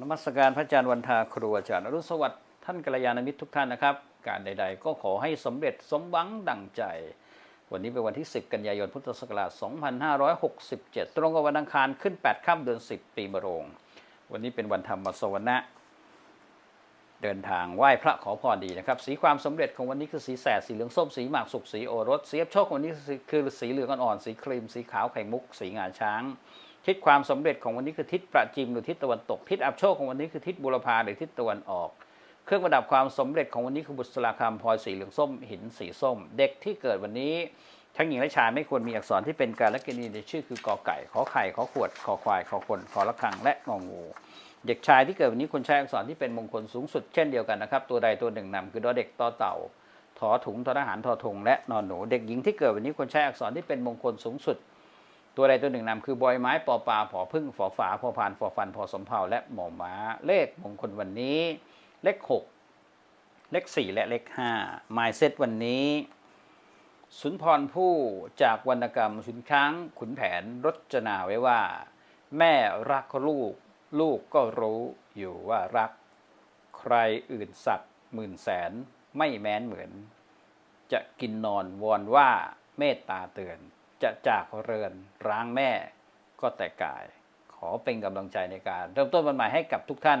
นมัสการพระอาจารย์วันทาครูอาจารย์อรุณสวัสดิ์ท่านกัลยาณมิตรทุกท่านนะครับ การใด ๆ ก็ขอให้สำเร็จสมหวังดั่งใจ วันนี้เป็นวันที่ 10 กันยายนพุทธศักราช 2567 ตรงกับวันอังคารขึ้น 8 ค่ำเดือน 10 ปีมะโรง วันนี้เป็นวันธรรมสวนะ เดินทางไหว้พระขอพรดีนะครับ สีความสำเร็จของวันนี้คือสีแสดสีเหลืองส้มสีหมากสุกสีโอรสสีอับโชคของวันนี้คือสีเหลืองอ่อนสีครีม สีขาวไข่มุก สีงาช้าง ทิศความสำเร็จของวันนี้คือทิศประจิมหรือทิศตะวันตก ทิศอับโชคของวันนี้คือทิศบุรพาหรือทิศตะวันออก เครื่องประดับความสำเร็จของวันนี้คือบุษราคำพลอยสีเหลืองส้มหินสีส้ม เด็กที่เกิดวันนี้ ทั้งหญิงและชายไม่ควรมีอักษรที่เป็นการละกินีในชื่อคือกอไก่ขอไข่ขอขวดขอควายขอคนขอละคังและงองู เด็กชายที่เกิดวันนี้ควรใช้อักษรที่เป็นมงคลสูงสุดเช่นเดียวกันนะครับ ตัวใดตัวหนึ่งนำคือดอเด็กต่อเต่าถอถุงทอทหารทอทงและนอนหนู เด็กหญิงที่เกิดวันนี้ควรใช้อักษรที่เป็นมงคลสูงสุด ตัวใดตัวหนึ่งนำคือบอยไม้ปอปลาผอพึ่งฝอฝาพอพานฟอฟันพอสมเภาและหมอม้า เลขมงคลวันนี้ เลขหกเลขสี่และเลขห้าหมายเซตวันนี้ สุนทรผู้จากวรรณกรรมขุนช้างขุนแผนรจนาไว้ว่า แม่รักลูก ลูกก็รู้อยู่ว่ารัก ใครอื่นสักหมื่นแสนไม่แม้นเหมือน จะกินนอนวอนว่าเมตตาเตือน จะจากเรือนร้างแม่ก็แต่กาย ขอเป็นกำลังใจในการ เริ่มต้นวันใหม่ให้กับทุกท่าน